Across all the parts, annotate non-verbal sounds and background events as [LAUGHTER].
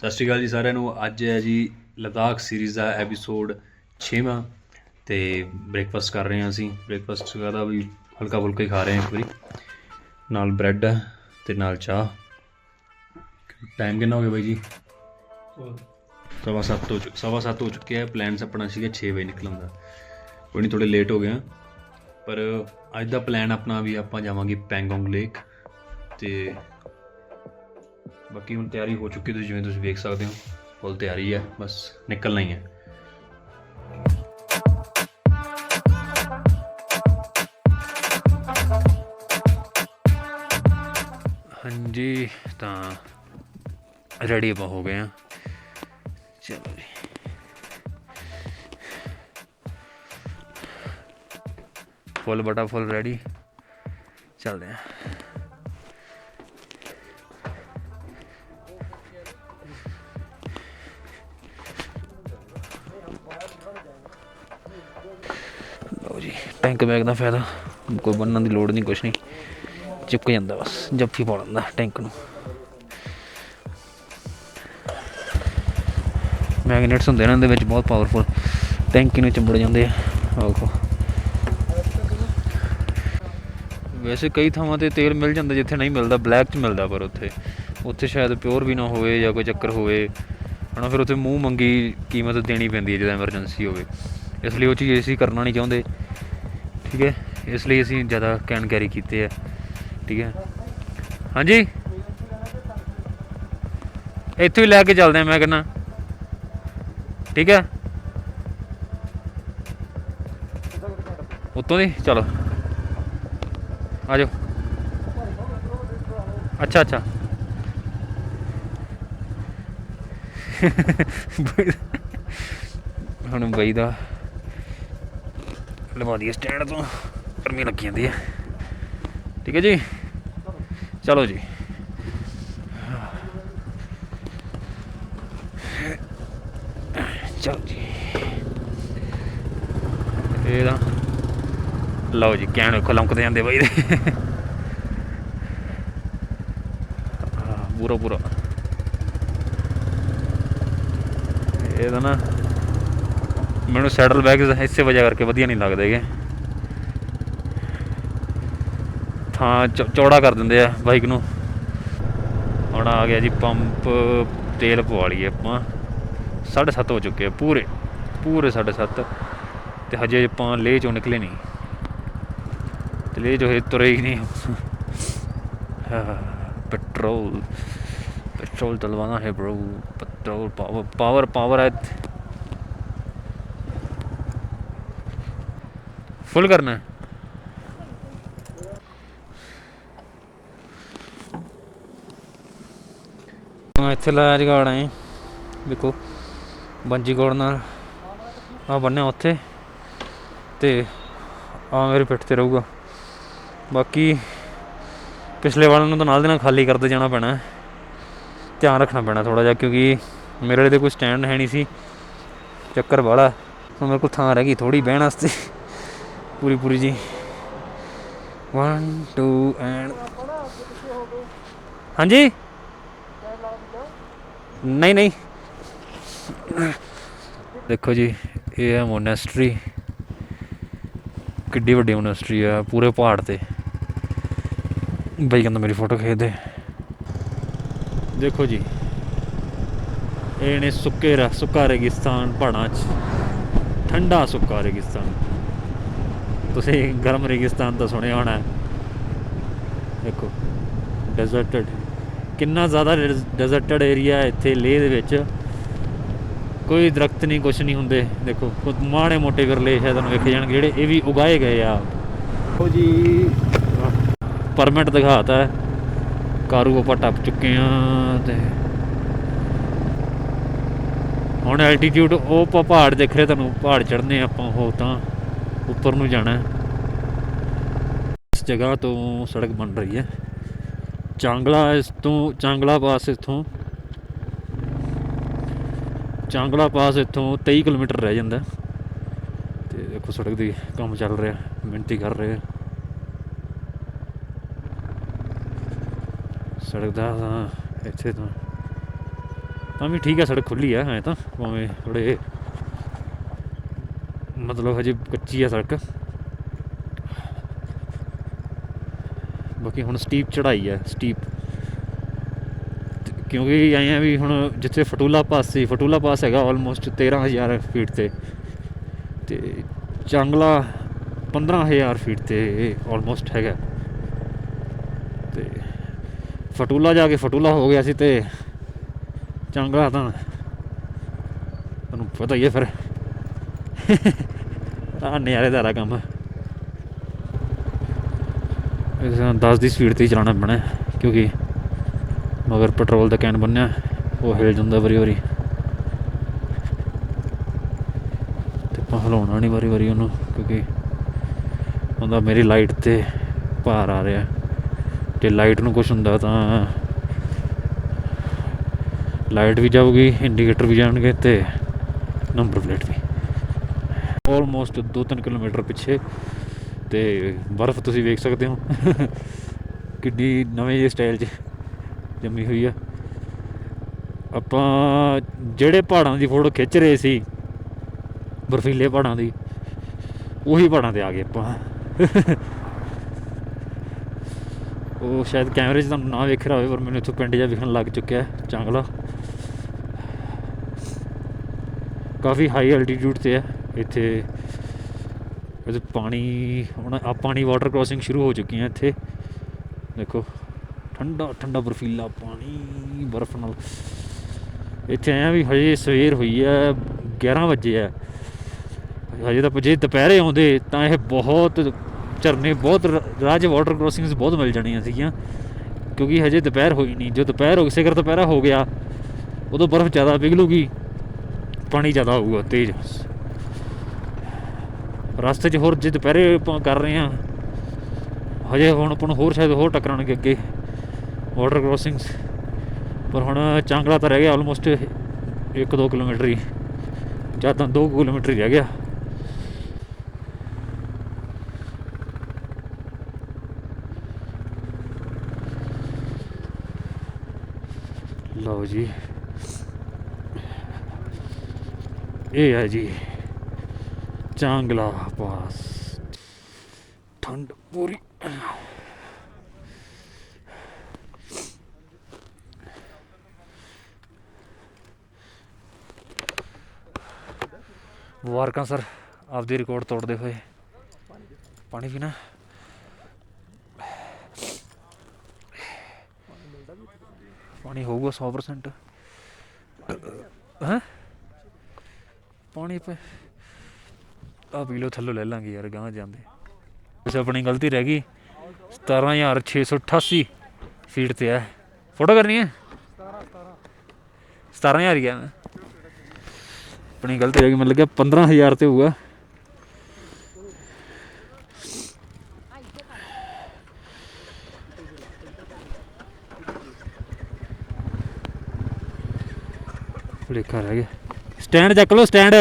ਸਤਿ ਸ਼੍ਰੀ ਅਕਾਲ ਜੀ ਸਾਰਿਆਂ ਨੂੰ। ਅੱਜ ਹੈ ਜੀ ਲਦਾਖ ਸੀਰੀਜ਼ ਦਾ ਐਪੀਸੋਡ 6ਵਾਂ ਤੇ ਬ੍ਰੇਕਫਾਸਟ ਕਰ ਰਹੇ ਹਾਂ ਅਸੀਂ। ਬ੍ਰੇਕਫਾਸਟ ਦਾ ਵੀ ਹਲਕਾ ਫੁਲਕਾ ਹੀ ਖਾ ਰਹੇ ਹਾਂ ਇੱਕ ਵਾਰੀ। ਨਾਲ ਬ੍ਰੈਡ ਤੇ ਨਾਲ ਚਾਹ। ਟਾਈਮ ਕਿੰਨਾ ਹੋ ਗਿਆ ਬਾਈ ਜੀ? ਸਵਾ ਸੱਤ ਹੋ ਚੁੱਕ ਸਵਾ ਸੱਤ ਹੋ ਚੁੱਕਿਆ ਹੈ ਪਲਾਨ ਆਪਣਾ ਸੀਗਾ 6 ਵਜੇ ਨਿਕਲਣ ਦਾ। ਕੋਈ ਨਹੀਂ ਥੋੜੇ ਲੇਟ ਹੋ ਗਏ ਆ ਪਰ ਅੱਜ ਦਾ ਪਲਾਨ ਆਪਣਾ ਵੀ ਆਪਾਂ ਜਾਵਾਂਗੇ ਪੈਂਗੋਂਗ ਲੇਕ ਤੇ ਬਾਕੀ ਹੁਣ ਤਿਆਰੀ ਹੋ ਚੁੱਕੀ ਤੁਸੀਂ ਜਿਵੇਂ ਤੁਸੀਂ ਵੇਖ ਸਕਦੇ ਹੋ ਫੁੱਲ ਤਿਆਰੀ ਹੈ, ਬਸ ਨਿਕਲਣਾ ਹੀ ਹੈ। ਹਾਂਜੀ, ਤਾਂ ਰੈਡੀ ਆਪਾਂ ਹੋ ਗਏ ਆ ਚਲੋ ਜੀ। ਫੁੱਲ ਬਟਾ ਫੁੱਲ ਰੈਡੀ ਚੱਲਦੇ ਆ ਲਓ ਜੀ ਟੈਂਕ ਬੈਗ ਦਾ ਫਾਇਦਾ। ਕੋਈ ਬੰਨਣ ਦੀ ਲੋੜ ਨਹੀਂ, ਕੁਛ ਨਹੀਂ। ਚਿਪਕ ਜਾਂਦਾ ਬਸ, ਜੱਫੀ ਪਾ ਲੈਂਦਾ ਟੈਂਕ ਨੂੰ। ਮੈਗਨੇਟਸ ਹੁੰਦੇ ਨੇ ਇਹਦੇ ਵਿੱਚ ਬਹੁਤ ਪਾਵਰਫੁਲ ਟੈਂਕੀ ਨੂੰ ਚੰਬੜ ਜਾਂਦੇ ਆ। ਆਹ ਵੈਸੇ ਕਈ ਥਾਵਾਂ ਤੇ ਤੇਲ ਮਿਲ ਜਾਂਦਾ, ਜਿੱਥੇ ਨਹੀਂ ਮਿਲਦਾ ਬਲੈਕ 'ਚ ਮਿਲਦਾ, ਪਰ ਉੱਥੇ। ਉੱਥੇ ਸ਼ਾਇਦ ਪਿਓਰ ਵੀ ਨਾ ਹੋਵੇ ਜਾਂ ਕੋਈ ਚੱਕਰ ਹੋਵੇ। ਹਨਾ, ਫਿਰ ਉੱਥੇ ਮੂੰਹ ਮੰਗੀ ਕੀਮਤ ਦੇਣੀ ਪੈਂਦੀ ਹੈ, ਜਦੋਂ ਐਮਰਜੈਂਸੀ ਹੋਵੇ। ਇਸ ਲਈ ਉਹ ਚੀਜ਼ ਅਸੀਂ ਕਰਨਾ ਨਹੀਂ ਚਾਹੁੰਦੇ। ਠੀਕ ਹੈ? ਇਸ ਲਈ ਅਸੀਂ ਜ਼ਿਆਦਾ ਕੈਨ ਕੈਰੀ ਕੀਤੇ ਆ। ਠੀਕ ਹੈ? ਹਾਂਜੀ? ਇੱਥੋਂ ਹੀ ਲੈ ਕੇ ਚੱਲਦੇ ਆ ਮੈਂ ਕਹਿੰਦਾ। ਠੀਕ ਹੈ? ਉੱਤੋਂ ਦੀ? ਚਲੋ। ਆ ਜਾਓ। ਅੱਛਾ ਅੱਛਾ। ਹੁਣ ਬਈ ਦਾ ਲਵਾ ਦਈਏ ਸਟੈਂਡ ਤੋਂ। ਗਰਮੀ ਲੱਗੀ ਜਾਂਦੀ ਹੈ ਠੀਕ ਹੈ ਜੀ? ਚਲੋ ਜੀ। ਚਲੋ ਜੀ। ਇਹਦਾ ਲਓ ਜੀ ਕਹਿਣ ਵੇਖੋ ਲੰਕਦੇ ਜਾਂਦੇ ਬਾਈ ਦੇ। ਹਾਂ, ਪੂਰਾ। ਪੂਰਾ ਇਹਦਾ ਨਾ ਮੈਨੂੰ ਸੈਡਲ ਬੈਗ ਇਸੇ ਵਜ੍ਹਾ ਕਰਕੇ ਵਧੀਆ ਨਹੀਂ ਲੱਗਦੇਗੇ ਥਾਂ ਚੌੜਾ ਕਰ ਦਿੰਦੇ ਆ ਬਾਈਕ ਨੂੰ। ਹੁਣ ਆ ਗਿਆ ਜੀ ਪੰਪ, ਤੇਲ ਪਵਾ ਲਈਏ ਆਪਾਂ। 7:30 ਹੋ ਚੁੱਕੇ ਆ ਪੂਰੇ ਪੂਰੇ 7:30 ਤੇ ਹਜੇ ਆਪਾਂ ਲੇਹ ਚੋਂ ਨਿਕਲੇ ਨਹੀਂ। ਤੇ ਲੇਹ ਜੋ ਹੈ ਤੁਰੇ ਹੀ ਨਹੀਂ ਪੈਟਰੋਲ ਪੈਟਰੋਲ ਡਲਵਾਣਾ ਹੈ bro petrol power power power ਹੈ। ਫੁੱਲ ਕਰਨਾ। ਹੈ ਇੱਥੇ ਲਾਇਆ ਜਗਾੜ ਹੈ ਦੇਖੋ, ਬੰਜੀ ਗੋੜ ਨਾਲ ਆ ਬੰਨਿਆ ਉੱਥੇ। ਤੇ ਆ ਮੇਰੇ ਪਿੱਠ ਤੇ ਰਹੂਗਾ। ਬਾਕੀ ਪਿਛਲੇ ਵਾਲਾਂ ਨੂੰ ਤਾਂ ਨਾਲ ਦੇ ਨਾਲ ਖਾਲੀ ਕਰਦੇ ਜਾਣਾ ਪੈਣਾ। ਧਿਆਨ ਰੱਖਣਾ ਪੈਣਾ ਥੋੜਾ ਜਿਹਾ, ਕਿਉਂਕਿ ਮੇਰੇ ਲਈ ਤਾਂ ਕੋਈ ਸਟੈਂਡ ਹੈ ਨਹੀਂ ਸੀ। ਚੱਕਰ ਵਾਲਾ। ਹੁਣ ਮੇਰੇ ਕੋਲ ਥਾਂ ਰਹਿ ਗਈ ਥੋੜੀ ਬਹਿਣ ਵਾਸਤੇ। ਪੂਰੀ ਪੂਰੀ ਜੀ। 1 2 ਐਂਡ ਹਾਂਜੀ? ਨਹੀਂ ਨਹੀਂ। ਦੇਖੋ ਜੀ, ਇਹ ਹੈ ਮੋਨੈਸਟਰੀ ਕਿੱਡੀ ਵੱਡੀ ਮੋਨੈਸਟਰੀ ਹੈ ਪੂਰੇ ਪਹਾੜ ਤੇ। ਬਈ ਕਹਿੰਦਾ ਮੇਰੀ ਫੋਟੋ ਖਿੱਚ ਦੇ। ਦੇਖੋ ਜੀ, ਇਹ ਨੇ ਸੁੱਕੇ ਰ ਸੁੱਕਾ ਰੇਗਿਸਤਾਨ ਪਹਾੜਾਂ 'ਚ। ਠੰਡਾ ਸੁੱਕਾ ਰੇਗਿਸਤਾਨ। ਤੁਸੀਂ ਗਰਮ ਰੇਗਿਸਤਾਨ ਤਾਂ ਸੁਣਿਆ ਹੋਣਾ ਹੈ। ਦੇਖੋ ਡੈਜ਼ਰਟਡ ਕਿੰਨਾ ਜ਼ਿਆਦਾ ਡੈਜ਼ਰਟਡ ਏਰੀਆ ਇੱਥੇ ਲੇਹ ਦੇ ਵਿੱਚ। ਕੋਈ ਦਰਖਤ ਨਹੀਂ ਕੁਛ ਨਹੀਂ ਹੁੰਦੇ। ਦੇਖੋ ਮਾੜੇ ਮੋਟੇ ਵਿਰਲੇ ਸ਼ਾਇਦ ਤੁਹਾਨੂੰ ਵੇਖੇ ਜਾਣਗੇ ਜਿਹੜੇ ਇਹ ਵੀ ਉਗਾਏ ਗਏ ਆ। ਦੇਖੋ ਜੀ ਪਰਮਿਟ ਦਿਖਾਤਾ ਹੈ। ਕਾਰੂ ਆਪਾਂ ਟੱਪ ਚੁੱਕੇ ਆ ਤੇ ਹੁਣ ਐਲਟੀਟਿਊਡ ਉਹ ਪਹਾੜ ਦਿਖ ਰਹੇ ਤੁਹਾਨੂੰ ਪਹਾੜ ਚੜ੍ਹਨੇ ਆਪਾਂ ਉਹ ਤਾਂ। ਉੱਪਰ ਨੂੰ ਜਾਣਾ ਹੈ। ਇਸ ਜਗ੍ਹਾ ਤੋਂ ਸੜਕ ਬਣ ਰਹੀ ਹੈ ਚਾਂਗਲਾ ਇਸ ਤੋਂ, ਚਾਂਗਲਾ ਪਾਸ ਇਥੋਂ ਚਾਂਗਲਾ ਪਾਸ ਇਥੋਂ 23 ਕਿਲੋਮੀਟਰ ਰਹਿ ਜਾਂਦਾ ਹੈ। ਤੇ ਦੇਖੋ ਸੜਕ ਦੀ ਕੰਮ ਚੱਲ ਰਿਹਾ ਮਿਹਨਤੀ ਕਰ ਰਹੇ ਸੜਕ ਦਾ ਤਾਂ ਇੱਥੇ ਤੋਂ ਤਾਂ ਵੀ ਠੀਕ ਹੈ, ਸੜਕ ਖੁੱਲੀ ਆ ਐ ਤਾਂ ਭਾਵੇਂ ਥੋੜੇ ਮਤਲਬ ਹਜੇ ਕੱਚੀ ਆ ਸੜਕ। ਬਾਕੀ ਹੁਣ ਸਟੀਪ ਚੜਾਈ ਹੈ ਸਟੀਪ ਕਿਉਂਕਿ ਆਏ ਆ ਵੀ ਹੁਣ ਜਿੱਥੇ ਫਟੂਲਾ ਪਾਸ ਸੀ, ਫਟੂਲਾ ਪਾਸ ਹੈਗਾ ਆਲਮੋਸਟ 13000 ਫੀਟ ਤੇ। ਤੇ ਚਾਂਗਲਾ 15000 ਫੀਟ ਤੇ ਆਲਮੋਸਟ ਹੈਗਾ। ਤੇ ਫਟੂਲਾ ਜਾ ਕੇ ਫਟੂਲਾ ਹੋ ਗਿਆ ਸੀ ਤੇ ਚਾਂਗਲਾ ਤਾਂ ਤੁਹਾਨੂੰ ਪਤਾ ਹੀ ਹੈ ਫਿਰ। [LAUGHS] ਆ ਨਿਆਰੇਦਾਰਾ ਕੰਮ। ਇਸ 10 ਦੀ ਸਪੀਡ ਤੇ ਚਲਾਉਣਾ ਪੈਣਾ ਕਿਉਂਕਿ ਮਗਰ ਪੈਟਰੋਲ ਦਾ ਕੈਨ ਬੰਨਿਆ ਉਹ ਹਿਲ ਜਾਂਦਾ ਵਾਰੀ ਵਾਰੀ। ਤੇ ਆਪਾਂ ਹਿਲਾਉਣਾ ਨਹੀਂ ਵਾਰੀ ਵਾਰੀ ਉਹਨੂੰ, ਕਿਉਂਕਿ ਉਹਦਾ ਮੇਰੀ ਲਾਈਟ ਤੇ ਭਾਰ ਆ ਰਿਹਾ। ਜੇ ਲਾਈਟ ਨੂੰ ਕੁਝ ਹੁੰਦਾ ਤਾਂ ਲਾਈਟ ਵੀ ਜਾਊਗੀ ਇੰਡੀਕੇਟਰ ਵੀ ਜਾਣਗੇ ਤੇ ਨੰਬਰ ਪਲੇਟ ਵੀ। ਆਲਮੋਸਟ 2-3 ਕਿਲੋਮੀਟਰ ਪਿੱਛੇ ਤੇ ਬਰਫ਼ ਤੁਸੀਂ ਵੇਖ ਸਕਦੇ ਹੋ। ਕਿੰਨੀ ਨਵੇਂ ਜਿਹੇ ਸਟਾਈਲ 'ਚ ਜੰਮੀ ਹੋਈ ਆ। ਆਪਾਂ ਜਿਹੜੇ ਪਹਾੜਾਂ ਦੀ ਫੋਟੋ ਖਿੱਚ ਰਹੇ ਸੀ, ਬਰਫੀਲੇ ਪਹਾੜਾਂ ਦੀ, ਉਹੀ ਪਹਾੜਾਂ ਤੇ ਆ ਗਏ ਆਪਾਂ। ਉਹ ਸ਼ਾਇਦ ਕੈਮਰੇ 'ਚ ਤੁਹਾਨੂੰ ਨਾ ਵੇਖ ਰਿਹਾ ਹੋਵੇ, ਪਰ ਮੈਨੂੰ ਇੱਥੋਂ ਪਿੰਡ ਜਿਹਾ ਵਿਖਣ ਲੱਗ ਚੁੱਕਿਆ ਚਾਂਗਲਾ। ਕਾਫੀ ਹਾਈ ਐਲਟੀਟਿਊਡ ਤੇ ਹੈ। ਇੱਥੇ ਇਹਦੇ ਪਾਣੀ, ਹੁਣ ਆ ਪਾਣੀ ਵਾਟਰ ਕ੍ਰਾਸਿੰਗ ਸ਼ੁਰੂ ਹੋ ਚੁੱਕੀਆਂ ਇੱਥੇ। ਦੇਖੋ, ਠੰਡਾ ਠੰਡਾ ਬਰਫੀਲਾ ਪਾਣੀ, ਬਰਫ਼ ਨਾਲ। ਇੱਥੇ ਆਇਆ ਵੀ ਹਜੇ ਸਵੇਰ ਹੋਈ ਹੈ 11 ਵਜੇ ਹੈ ਹਜੇ ਤਾਂ ਜੇ ਦੁਪਹਿਰੇ ਆਉਂਦੇ ਤਾਂ ਇਹ ਬਹੁਤ ਝਰਨੇ, ਬਹੁਤ ਰ- ਰਾਹ ਵਾਟਰ ਕ੍ਰਾਸਿੰਗਸ ਬਹੁਤ ਮਿਲ ਜਾਣੀਆਂ ਸੀਗੀਆਂ। ਕਿਉਂਕਿ ਹਜੇ ਦੁਪਹਿਰ ਹੋਈ ਨਹੀਂ। ਜੋ ਦੁਪਹਿਰ ਹੋ ਕਿਸੇ ਕਰ ਦੁਪਹਿਰਾ ਹੋ ਗਿਆ, ਉਦੋਂ ਬਰਫ਼ ਜ਼ਿਆਦਾ ਪਿਘਲੂਗੀ ਪਾਣੀ ਜ਼ਿਆਦਾ ਹੋਊਗਾ ਤੇਜ਼। ਰਸਤੇ 'ਚ ਹੋਰ ਜੇ ਦੁਪਹਿਰੇ ਆਪਾਂ ਕਰ ਰਹੇ ਹਾਂ। ਹਜੇ ਹੁਣ ਆਪਾਂ ਨੂੰ ਹੋਰ ਸ਼ਾਇਦ ਹੋਰ ਟੱਕਰਾਉਣਗੇ ਅੱਗੇ ਵਾਟਰ ਕ੍ਰਾਸਿੰਗਸ ਪਰ ਹੁਣ ਚਾਂਗਲਾ ਤਾਂ ਰਹਿ ਗਿਆ ਆਲਮੋਸਟ 1-2 ਕਿਲੋਮੀਟਰ ਹੀ। ਜਾਂ ਤਾਂ 2 ਕਿਲੋਮੀਟਰ ਹੀ ਰਹਿ ਗਿਆ। ਲਓ ਜੀ। ਇਹ ਹੈ ਜੀ। ਚਾਂਗਲਾ ਪਾਸ ਠੰਡ ਪੂਰੀ। ਮੁਬਾਰਕਾਂ ਸਰ, ਆਪਦੀ ਰਿਕਾਰਡ ਤੋੜਦੇ ਹੋਏ। ਪਾਣੀ ਪੀਣਾ। ਪਾਣੀ ਹੋਊਗਾ 100% ਹੈ? ਪਾਣੀ ਪੇ ਆ ਪੀ ਲਓ, ਥੱਲੋਂ ਲੈ ਲਾਂਗੇ ਯਾਰ ਗਾਂ ਜਾਂਦੇ। ਕੁਛ ਆਪਣੀ ਗਲਤੀ ਰਹਿ ਗਈ। 17688 ਫੀਟ ਤੇ ਹੈ ਫੋਟੋ ਕਰਨੀ ਹੈ? 17000 ਹੀ ਆ। ਮੈਂ ਆਪਣੀ ਗਲਤੀ ਰਹਿ ਗਈ ਮਤਲਬ ਕਿ 15000 ਤੇ ਹੋਊਗਾ। ਲੇਖਾ ਰਹਿ ਗਿਆ। ਸਟੈਂਡ ਚੱਕ ਲਓ ਸਟੈਂਡ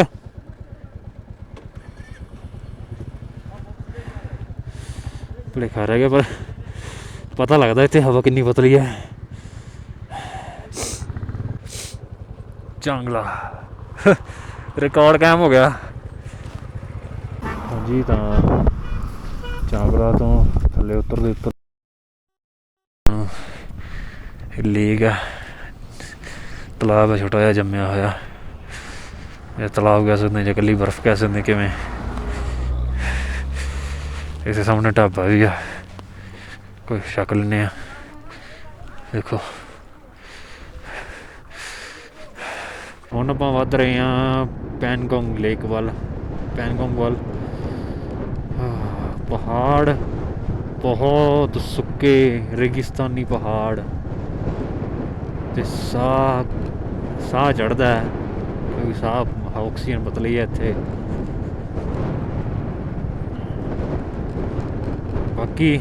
ਭੁਲੇਖਾ ਰਹਿ ਗਿਆ ਪਰ ਪਤਾ ਲੱਗਦਾ ਇੱਥੇ ਹਵਾ ਕਿੰਨੀ ਪਤਲੀ ਹੈ। ਚਾਂਗਲਾ। ਰਿਕਾਰਡ ਕਾਇਮ ਹੋ ਗਿਆ। ਹਾਂਜੀ ਤਾਂ ਚਾਂਗਲਾ ਤੋਂ ਥੱਲੇ ਉਤਰਦੇ ਉੱਤਰ। ਇਹ ਲੇਕ ਆ। ਤਲਾਬ ਹੈ ਛੋਟਾ ਜਿਹਾ ਜੰਮਿਆ ਹੋਇਆ। ਇਹ ਤਲਾਬ ਕਹਿ ਸਕਦੇ ਜਾਂ ਇਕੱਲੀ ਬਰਫ਼ ਕਹਿ ਸਕਦੇ ਕਿਵੇਂ? ਇਸੇ ਸਾਹਮਣੇ ਢਾਬਾ ਵੀ ਆ ਕੋਈ ਸ਼ਕਲ ਲੈਂਦੇ ਆ ਦੇਖੋ ਹੁਣ ਆਪਾਂ ਵੱਧ ਰਹੇ ਹਾਂ ਪੈਨਗੋਂਗ ਲੇਕ ਵੱਲ ਪੈਨਗੋਂਗ ਵੱਲ ਆਹ, ਪਹਾੜ ਬਹੁਤ ਸੁੱਕੇ ਰੇਗਿਸਤਾਨੀ ਪਹਾੜ ਤੇ ਸਾਹ ਸਾਹ ਚੜਦਾ ਹੈ ਕਿਉਂਕਿ ਸਾਹ ਆਕਸੀਜਨ ਪਤਲੀ ਹੈ ਇੱਥੇ ਬਾਕੀ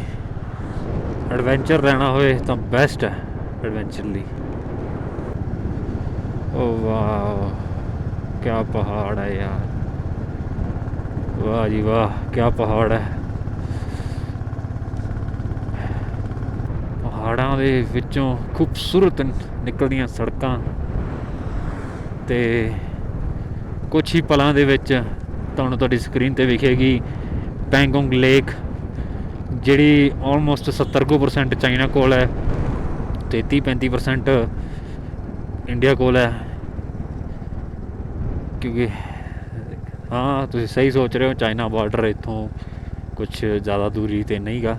ਐਡਵੈਂਚਰ ਲੈਣਾ ਹੋਵੇ ਤਾਂ ਬੈਸਟ ਹੈ ਐਡਵੈਂਚਰ ਲਈ। ਓ ਵਾਓ ਕੀ ਪਹਾੜ ਹੈ ਯਾਰ। ਵਾਹ ਜੀ ਵਾਹ ਕੀ ਪਹਾੜ ਹੈ। ਪਹਾੜਾਂ ਦੇ ਵਿੱਚੋਂ ਖੂਬਸੂਰਤ ਨਿਕਲਦੀਆਂ ਸੜਕਾਂ ਤੇ ਕੁਝ ਹੀ ਪਲਾਂ ਦੇ ਵਿੱਚ ਤੁਹਾਨੂੰ ਤੁਹਾਡੀ ਸਕਰੀਨ ਤੇ ਵਿਖੇਗੀ ਪੈਂਗੋਂਗ ਲੇਕ। ਜਿਹੜੀ ਆਲਮੋਸਟ 70% ਚਾਈਨਾ ਕੋਲ ਹੈ ਤੇ 30-35% ਇੰਡੀਆ ਕੋਲ ਹੈ। ਕਿਉਂਕਿ, ਹਾਂ, ਤੁਸੀਂ ਸਹੀ ਸੋਚ ਰਹੇ ਹੋ, ਚਾਈਨਾ ਬਾਰਡਰ ਇੱਥੋਂ ਕੁਝ ਜ਼ਿਆਦਾ ਦੂਰੀ ਤੇ ਨਹੀਂਗਾ।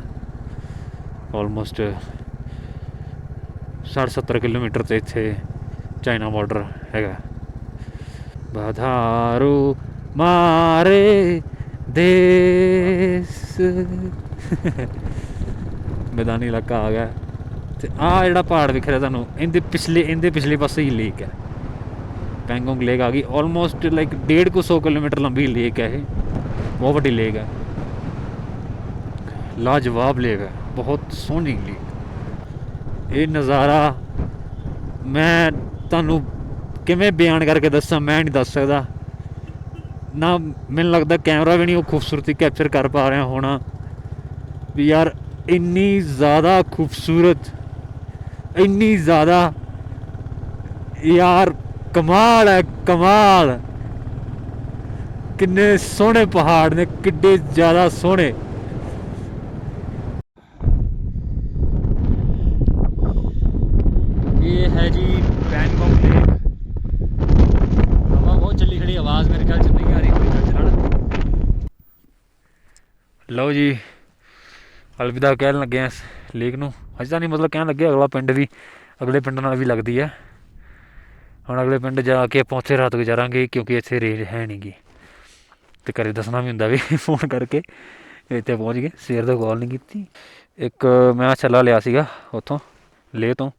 ਆਲਮੋਸਟ 60-70 ਕਿਲੋਮੀਟਰ ਤੇ ਇੱਥੇ ਚਾਈਨਾ ਬਾਰਡਰ ਹੈਗਾ। ਬਧਾਰੂ ਮਾਰੇ ਦੇਸ। [LAUGHS] ਮੈਦਾਨੀ ਇਲਾਕਾ ਆ ਗਿਆ। ਤੇ ਆ ਜਿਹੜਾ ਪਹਾੜ ਵਿਖ ਰਿਹਾ ਤੁਹਾਨੂੰ, ਇਹਦੇ ਪਿਛਲੇ ਇਹਦੇ ਪਿਛਲੇ ਪਾਸੇ ਹੀ ਲੇਕ ਹੈ। ਪੈਂਗੋਂਗ ਲੇਕ ਆ ਗਈ। ਆਲਮੋਸਟ ਲਾਈਕ 150 ਕਿਲੋਮੀਟਰ ਲੰਬੀ ਲੇਕ ਹੈ ਇਹ। ਬਹੁਤ ਵੱਡੀ ਲੇਕ ਹੈ। ਲਾਜਵਾਬ ਲੇਕ ਹੈ। ਬਹੁਤ ਸੋਹਣੀ ਲੇਕ ਇਹ ਨਜ਼ਾਰਾ ਮੈਂ ਤੁਹਾਨੂੰ ਕਿਵੇਂ ਬਿਆਨ ਕਰਕੇ ਦੱਸਾਂ, ਮੈਂ ਨਹੀਂ ਦੱਸ ਸਕਦਾ। ਨਾ, ਮੈਨੂੰ ਲੱਗਦਾ ਕੈਮਰਾ ਵੀ ਨਹੀਂ ਉਹ ਖੂਬਸੂਰਤੀ ਕੈਪਚਰ ਕਰ ਪਾ ਰਿਹਾ ਹੋਣਾ। यार इन्नी ज़्यादा खूबसूरत इन्नी ज़्यादा यार कमाल है कमाल। किन्ने सोने पहाड़ ने किड्डे ज़्यादा सोहने। ये है जी बैंकॉक लेक हवा बहुत चली खड़ी आवाज़ मेरे ख्याल से नहीं आ रही मेरे ख्याल लो जी। ਅਲਵਿਦਾ ਕਹਿਣ ਲੱਗੇ ਆ ਇਸ ਲੇਕ ਨੂੰ। ਅਜੇ ਤਾਂ ਨਹੀਂ ਮਤਲਬ ਕਹਿਣ ਲੱਗੇ ਅਗਲਾ ਪਿੰਡ ਵੀ, ਅਗਲੇ ਪਿੰਡ ਨਾਲ ਵੀ ਲੱਗਦੀ ਹੈ ਹੁਣ ਅਗਲੇ ਪਿੰਡ ਜਾ ਕੇ ਆਪਾਂ ਉੱਥੇ ਰਾਤ ਗੁਜ਼ਾਰਾਂਗੇ, ਕਿਉਂਕਿ ਇੱਥੇ ਰੇਂਜ ਹੈ ਨਹੀਂਗੀ ਤੇ ਘਰੇ ਦੱਸਣਾ ਵੀ ਹੁੰਦਾ ਵੀ [LAUGHS] ਫੋਨ ਕਰਕੇ। ਇੱਥੇ ਪਹੁੰਚ ਗਏ, ਸਵੇਰ ਦਾ ਕਾਲ ਨਹੀਂ ਕੀਤੀ। ਇੱਕ ਮੈਂ ਛੱਲਾ ਲਿਆ ਸੀਗਾ ਉੱਥੋਂ, ਲੇਹ ਤੋਂ।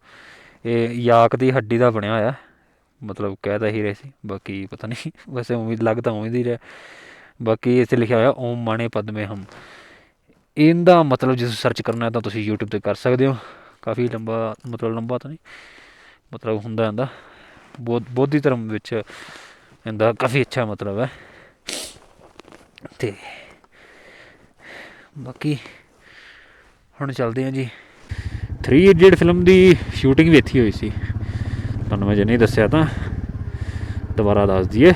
ਇਹ ਯਾਕ ਦੀ ਹੱਡੀ ਦਾ ਬਣਿਆ ਹੋਇਆ, ਮਤਲਬ ਕਹਿ ਤਾਂ ਹੀ ਰਹੇ ਸੀ, ਬਾਕੀ ਪਤਾ ਨਹੀਂ ਵੈਸੇ ਉਮੀਦ ਲੱਗਦਾ ਉਮੀਦ ਹੀ ਰਿਹਾ। ਬਾਕੀ ਇੱਥੇ ਲਿਖਿਆ ਹੋਇਆ, ਓਮ ਮਾਣੇ ਪਦਮੇ ਹਮ। ਇਹਦਾ ਮਤਲਬ ਜੇ ਸਰਚ ਕਰਨਾ ਹੈ ਤਾਂ ਤੁਸੀਂ YouTube ਤੇ ਕਰ ਸਕਦੇ ਹੋ। ਕਾਫੀ ਲੰਬਾ, ਮਤਲਬ ਲੰਬਾ ਤਾਂ ਨਹੀਂ, ਮਤਲਬ ਹੁੰਦਾ ਇਹਦਾ। ਬੋਧ ਬੋਧੀ ਧਰਮ ਵਿੱਚ ਇਹਦਾ ਕਾਫੀ ਅੱਛਾ ਮਤਲਬ ਹੈ। ਤੇ ਬਾਕੀ ਹੁਣ ਚੱਲਦੇ ਹਾਂ ਜੀ। 3 ਇਡੀਅਟ ਫਿਲਮ ਦੀ ਸ਼ੂਟਿੰਗ ਵੀ ਇੱਥੇ ਹੋਈ ਸੀ। ਤੁਹਾਨੂੰ ਮੈਂ ਜੇ ਨਹੀਂ ਦੱਸਿਆ ਤਾਂ, ਦੁਬਾਰਾ ਦੱਸ ਦਈਏ।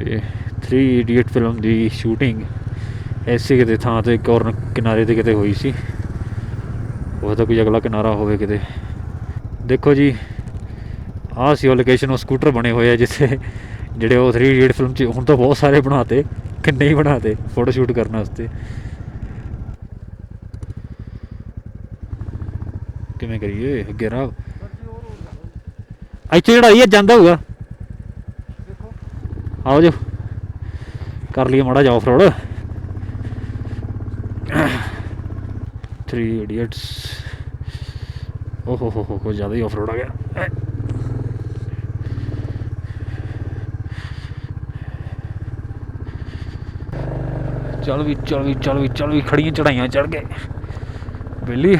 ਇਹ 3 ਇਡੀਅਟ ਫਿਲਮ ਦੀ ਸ਼ੂਟਿੰਗ ਐਸੇ ਕਿਤੇ ਥਾਂ ਤੇ ਇੱਕ ਹੋਰ ਕਿਨਾਰੇ ਤੇ ਕਿਤੇ ਹੋਈ ਸੀ। ਉਹ ਤਾਂ ਕੋਈ ਅਗਲਾ ਕਿਨਾਰਾ ਹੋਵੇ ਕਿਤੇ। ਦੇਖੋ ਜੀ ਆਹ ਸੀ ਉਹ ਲੋਕੇਸ਼ਨ ਉਹ ਸਕੂਟਰ ਬਣੇ ਹੋਏ ਆ ਜਿੱਥੇ ਜਿਹੜੇ ਉਹ 3 ਇਡੀਅਟ ਫਿਲਮ 'ਚ ਹੁਣ ਤਾਂ ਬਹੁਤ ਸਾਰੇ ਬਣਾਤੇ ਕਿੰਨੇ ਹੀ ਬਣਾਤੇ ਫੋਟੋ ਸ਼ੂਟ ਕਰਨ ਵਾਸਤੇ। ਕਿਵੇਂ ਕਰੀਏ ਅੱਗੇ ਰਾਹ। ਇੱਥੇ ਜਿਹੜਾ ਇਹ ਜਾਂਦਾ ਹੋਊਗਾ। ਆਓ ਜੋ। ਕਰ ਲਈਏ ਮਾੜਾ ਜਿਹਾ ਆਫ-ਰੋਡ 3 ਇਡੀਅਟਸ ਓਹ ਹੋ ਹੋ ਹੋ ਜ਼ਿਆਦਾ ਹੀ ਆਫ-ਰੋਡ ਆ ਗਿਆ ਚੱਲ ਵੀ ਚੱਲ ਵੀ ਚੱਲ ਵੀ ਚੱਲ ਵੀ ਖੜੀਆਂ ਚੜਾਈਆਂ ਚੜ ਗਏ ਬੇਲੀ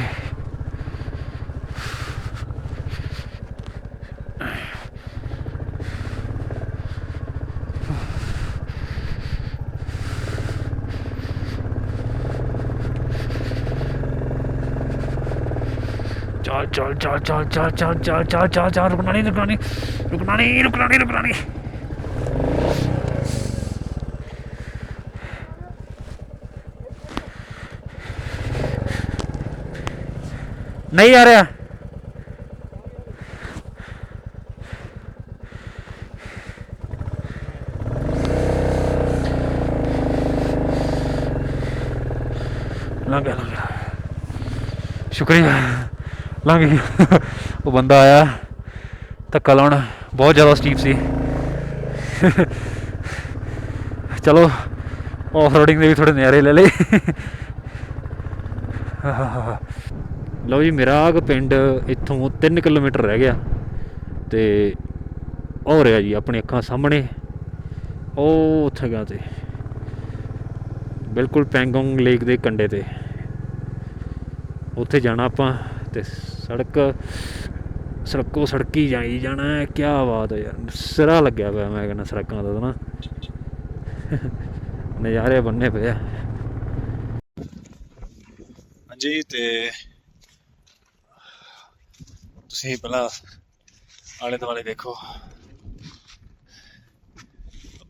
ਚੱਲ ਚੱਲ ਚੱਲ ਚੱਲ ਚੱਲ ਚੱਲ ਚੱਲ ਚੱਲ ਚੱਲ ਚੱਲ ਰੁਕਣਾ ਨਹੀਂ ਰੁਕਣਾ ਨਹੀਂ ਰੁਕਣਾ ਨਹੀਂ ਰੁਕਣਾ ਨਹੀਂ ਰੁਕਣਾ ਨਹੀਂ। ਨਹੀਂ ਆ ਰਿਹਾ। ਲੰਘ ਗਿਆ ਲੰਘ ਗਿਆ। ਸ਼ੁਕਰੀਆ। ਲੰਘ ਗਿਆ ਉਹ ਬੰਦਾ ਆਇਆ, ਧੱਕਾ ਲਾਉਣ। ਬਹੁਤ ਜ਼ਿਆਦਾ ਸਟੀਪ ਸੀ। ਚਲੋ ਆਫ ਰੋਡਿੰਗ ਦੇ ਵੀ ਥੋੜੇ ਨਜ਼ਾਰੇ ਲੈ ਲਏ। ਲਓ ਜੀ ਮੇਰਾਗ ਪਿੰਡ ਇੱਥੋਂ 3 ਕਿਲੋਮੀਟਰ ਰਹਿ ਗਿਆ ਤੇ ਹੋ ਰਿਹਾ ਜੀ ਆਪਣੀ ਅੱਖਾਂ ਸਾਹਮਣੇ। ਉਹ ਉੱਥੇ ਗਿਆ ਤੇ। ਬਿਲਕੁਲ ਪੈਂਗੋਂਗ ਲੇਕ ਦੇ ਕੰਢੇ ਤੇ। ਉੱਥੇ ਜਾਣਾ ਆਪਾਂ। ਤੇ ਸੜਕ, ਸੜਕੋ ਸੜਕੀ ਜਾਈ ਜਾਣਾ ਹੈ ਕੀ ਬਾਤ ਹੈ ਯਾਰ। ਸਿਰਾ ਲੱਗਿਆ ਪਿਆ ਮੈਂ ਕਹਿੰਦਾ ਸੜਕਾਂ ਦਾ ਨਾ। ਨਜ਼ਾਰੇ ਬੰਨੇ ਪਏ ਆ। ਹਾਂਜੀ, ਤੇ ਤੁਸੀਂ ਪਹਿਲਾਂ ਆਲੇ ਦੁਆਲੇ ਦੇਖੋ।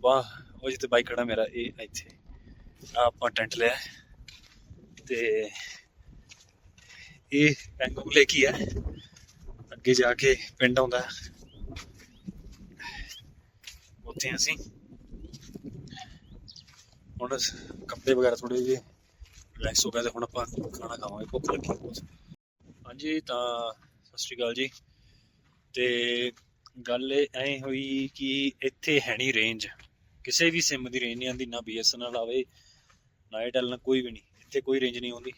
ਵਾਹ ਉਹ ਜਿੱਥੇ ਬਾਈਕ ਖੜਾ ਮੇਰਾ, ਇਹ ਇੱਥੇ। ਆਹ ਆਪਾਂ ਟੈਂਟ ਲਿਆ ਤੇ ਇਹ ਪੈਂਗੋਂਗ ਲੇਕ ਹੀ ਹੈ ਅੱਗੇ ਜਾ ਕੇ ਪਿੰਡ ਆਉਂਦਾ। ਉੱਥੇ ਅਸੀਂ। ਹੁਣ ਕੱਪੜੇ ਵਗੈਰਾ ਥੋੜੇ ਜਿਹੇ ਰਿਲੈਕਸ ਹੋ ਗਏ ਤੇ ਹੁਣ ਆਪਾਂ ਖਾਣਾ ਖਾਵਾਂਗੇ, ਭੁੱਖ ਲੱਗੀ ਬਹੁਤ। ਹਾਂਜੀ, ਤਾਂ ਸਤਿ ਸ਼੍ਰੀ ਅਕਾਲ ਜੀ। ਤੇ ਗੱਲ ਇਹ ਐ ਹੋਈ ਕਿ ਇੱਥੇ ਹੈ ਨਹੀਂ ਰੇਂਜ ਕਿਸੇ ਵੀ ਸਿਮ ਦੀ ਰੇਂਜ ਨਹੀਂ ਆਉਂਦੀ, ਨਾ BSNL ਆਵੇ, ਨਾ Airtel, ਨਾ ਕੋਈ ਵੀ ਨਹੀਂ। ਇੱਥੇ ਕੋਈ ਰੇਂਜ ਨਹੀਂ ਆਉਂਦੀ।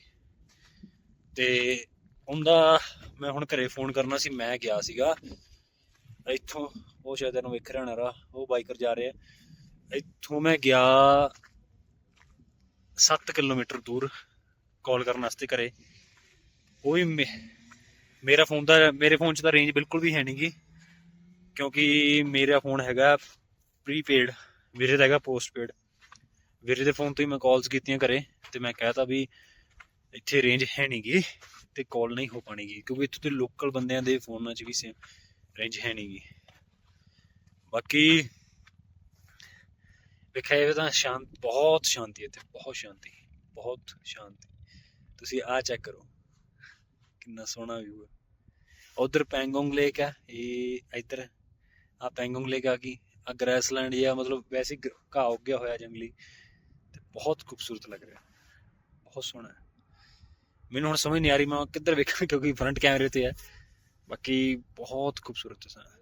ਤੇ ਉਹਦਾ ਮੈਂ ਹੁਣ ਘਰੇ ਫੋਨ ਕਰਨਾ ਸੀ, ਮੈਂ ਗਿਆ ਸੀਗਾ। ਇੱਥੋਂ ਉਹ ਸ਼ਾਇਦ ਇਹਨੂੰ ਵੇਖ ਰਿਹਾ ਹੋਣਾ ਉਹ ਬਾਈਕਰ ਜਾ ਰਿਹਾ। ਇੱਥੋਂ ਮੈਂ ਗਿਆ 7 ਕਿਲੋਮੀਟਰ ਦੂਰ ਕਾਲ ਕਰਨ ਵਾਸਤੇ ਘਰੇ। ਉਹ ਵੀ ਮੇਰਾ ਫੋਨ ਦਾ, ਮੇਰੇ ਫੋਨ 'ਚ ਤਾਂ ਰੇਂਜ ਬਿਲਕੁਲ ਵੀ ਹੈ ਨਹੀਂਗੀ ਕਿਉਂਕਿ ਮੇਰਾ ਫੋਨ ਹੈਗਾ ਪ੍ਰੀਪੇਡ ਵੀਰੇ ਦਾ ਹੈਗਾ ਪੋਸਟਪੇਡ ਵੀਰੇ ਦੇ ਫੋਨ ਤੋਂ ਹੀ ਮੈਂ ਕਾਲਸ ਕੀਤੀਆਂ ਘਰੇ, ਤੇ ਮੈਂ ਕਹਿਤਾ ਵੀ ਇੱਥੇ ਰੇਂਜ ਹੈ ਨਹੀਂਗੀ ਤੇ ਕਾਲ ਨਹੀਂ ਹੋ ਪਾਣੀਗੀ, ਕਿਉਂਕਿ ਇੱਥੇ ਦੇ ਲੋਕਲ ਬੰਦਿਆਂ ਦੇ ਫੋਨਾਂ 'ਚ ਵੀ ਸੇਮ ਰੇਂਜ ਹੈ ਨਹੀਂਗੀ ਬਾਕੀ ਵੇਖਿਆ ਜਾਵੇ ਤਾਂ ਸ਼ਾਂਤ, ਬਹੁਤ ਸ਼ਾਂਤੀ ਇੱਥੇ, ਬਹੁਤ ਸ਼ਾਂਤੀ ਬਹੁਤ ਸ਼ਾਂਤੀ। ਤੁਸੀਂ ਆ ਚੈੱਕ ਕਰੋ, ਕਿੰਨਾ ਸੋਹਣਾ ਵਿਊ ਹੈ। ਉਧਰ ਪੈਂਗੋਂਗ ਲੇਕ ਹੈ, ਇਹ ਇੱਧਰ ਆ ਪੈਂਗੋਂਗ ਲੇਕ ਆ ਗਈ ਆ ਗ੍ਰੈਸਲੈਂਡ ਜਾਂ ਮਤਲਬ ਵੈਸੇ ਘਾਹ ਉੱਗਿਆ ਹੋਇਆ ਜੰਗਲੀ, ਤੇ ਬਹੁਤ ਖੂਬਸੂਰਤ ਲੱਗ ਰਿਹਾ, ਬਹੁਤ ਸੋਹਣਾ ਮੈਨੂੰ ਹੁਣ ਸਮਝ ਨਹੀਂ ਆ ਰਹੀ ਮੈਂ ਕਿੱਧਰ ਵੇਖਾਂ ਕਿਉਂਕਿ ਫਰੰਟ ਕੈਮਰੇ ਤੇ ਹੈ। ਬਾਕੀ ਬਹੁਤ ਖੂਬਸੂਰਤ ਹੈ।